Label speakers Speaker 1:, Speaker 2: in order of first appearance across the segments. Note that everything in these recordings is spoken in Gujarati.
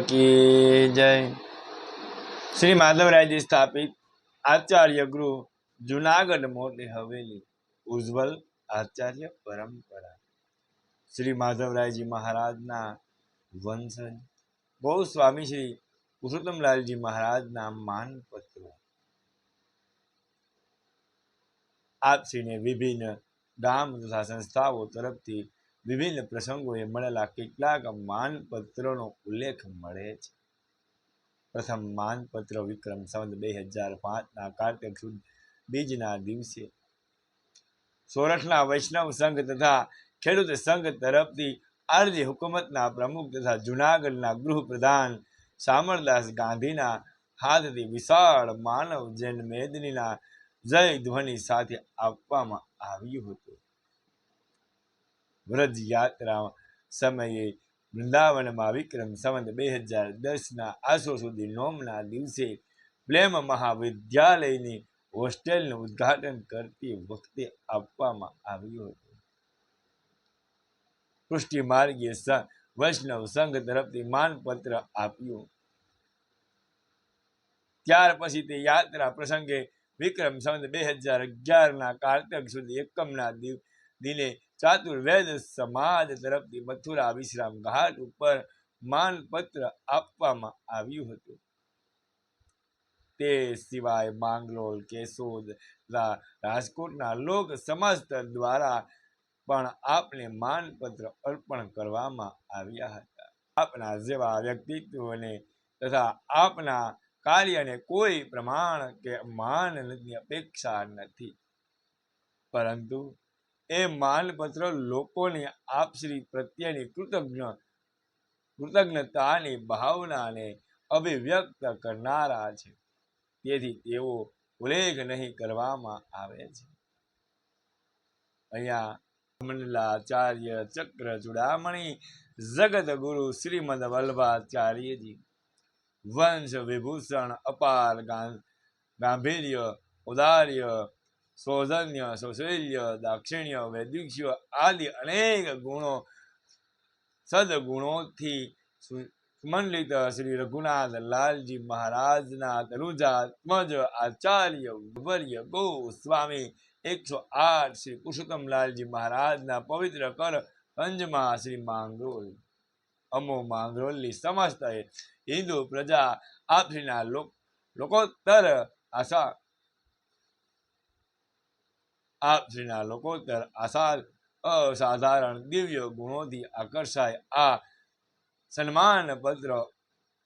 Speaker 1: કી જય. શ્રી માધવરાયજી સ્થાપિત આચાર્ય ગૃહ જુનાગઢ મોટી હવેલી ઉજ્જવલ આચાર્ય પરંપરા. શ્રી માધવરાયજી મહારાજના વંશજ. બહુ સ્વામી શ્રી પુરુષોત્તમલાલજી મહારાજના માનપત્ર. આપશ્રીને વિભિન્ન ગામ તથા સંસ્થાઓ તરફથી વિભિન્ન પ્રસંગોએ મળેલા કેટલાક માનપત્રોનો ઉલ્લેખ મળે છે. પ્રથમ માનપત્ર વિક્રમ સંવત બે હજાર પાંચના કાર્તિક સુદ બીજના દિવસે સોરઠના વૈષ્ણવ સંઘ તથા ખેડૂત સંઘ તરફથી આરજી હુકુમતના પ્રમુખ તથા જુનાગઢના ગૃહપ્રધાન શામળદાસ ગાંધીના હાથથી વિશાળ માનવ જન મેદનીના જય ધ્વનિ સાથે આપવામાં આવ્યું હતું. વ્રજ યાત્રા સમયે વૃંદાવનમાં વિક્રમ સંવત બે હજાર દસના આસો સુધી નોમના દિવસે પ્લેમ મહાવિદ્યાલયની હોસ્ટેલનું ઉદ્ઘાટન કરતી વખતે આપવામાં આવ્યું હતું. પુષ્ટિ માર્ગીય વૈષ્ણવ સંઘ તરફથી માનપત્ર આપ્યું. ત્યાર પછી તે યાત્રા પ્રસંગે વિક્રમ સંવત બે હજાર અગિયારના કારતક સુધી એકમના દિવ દિને ચાતુર્વેદ સમાજ તરફથી મથુરા વિશ્રામ ઘાટ ઉપર માનપત્ર આપવામાં આવ્યું હતું. તે સિવાય માંગરોળ, કેશોદ રાજકોટના લોક સમાજ દ્વારા પણ આપને માનપત્ર અર્પણ કરવામાં આવ્યા હતા. આપના જેવા વ્યક્તિત્વને તથા આપના કાર્યને કોઈ પ્રમાણ કે માનની અપેક્ષા નથી. પરંતુ એ માનપત્ર લોકોની આપશ્રી પ્રત્યેની કૃતજ્ઞ, કૃતજ્ઞતાની ભાવનાને અભિવ્યક્ત કરનારા છે. તેથી તેઓ ઉલ્લેખ નહીં કરવામાં આવે છે. અહીંયા મંડલાચાર્ય ચક્ર ચૂડામણી, જગત ગુરુ શ્રીમદ વલ્લભાચાર્યજી, વંશ વિભૂષણ, અપાર ગાંભીર્ય, ઉદાર્ય સૌજન્ય સૌશલ્ય, દાક્ષિણ્ય, વૈદુષ્ય આદિ અનેક ગુણો, સદગુણોથી સુમંડિત શ્રી રઘુનાથ લાલજી મહારાજના તનુજાત્મજ આચાર્ય વર્ય ગોસ્વામી, એકસો આઠ શ્રી પુરુષોત્તમલાલજી મહારાજના પવિત્ર કર પંજમાં શ્રી માંગરોલ. અમો માંગરોલની સમસ્ત હિન્દુ પ્રજા આફ્રીના લોક, લોકોત્તર આશા આપશ્રીના લોકોત્તર આશા અસાધારણ, દિવ્ય ગુણોથી આકર્ષાય, આ સન્માન પત્ર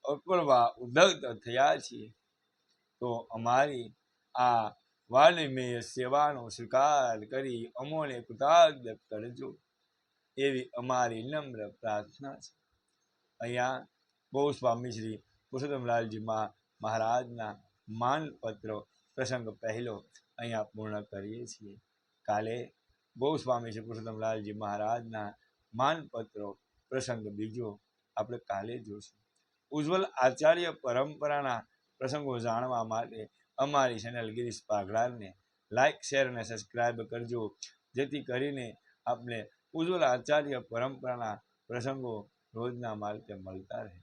Speaker 1: અર્પવા ઉદ્ધત થયા છીએ. તો અમારી આ વાલ્મીય સેવાનો સ્વીકાર કરી અમોને કૃતાર્થ કરજો. એવી અમારી નમ્ર પ્રાર્થના છે. અહીંયા બહુ સ્વામી શ્રી પુરુષોત્તમલાલજી મહારાજના માનપત્ર પ્રસંગ પહેલો અહીંયા પૂર્ણ કરીએ છીએ. કાલે બહુ સ્વામી શ્રી પુરુષોત્તમલાલજી મહારાજના માનપત્રો પ્રસંગ બીજો આપણે કાલે જોશું. ઉજ્જવલ આચાર્ય પરંપરાના પ્રસંગો જાણવા માટે અમારી ચેનલ ગિરીશ પાઘડાને લાઇક શેર અને સબસ્ક્રાઈબ કરજો. જેથી કરીને આપણે ઉજ્જવલ આચાર્ય પરંપરાના પ્રસંગો રોજના માર્ગે મળતા રહે.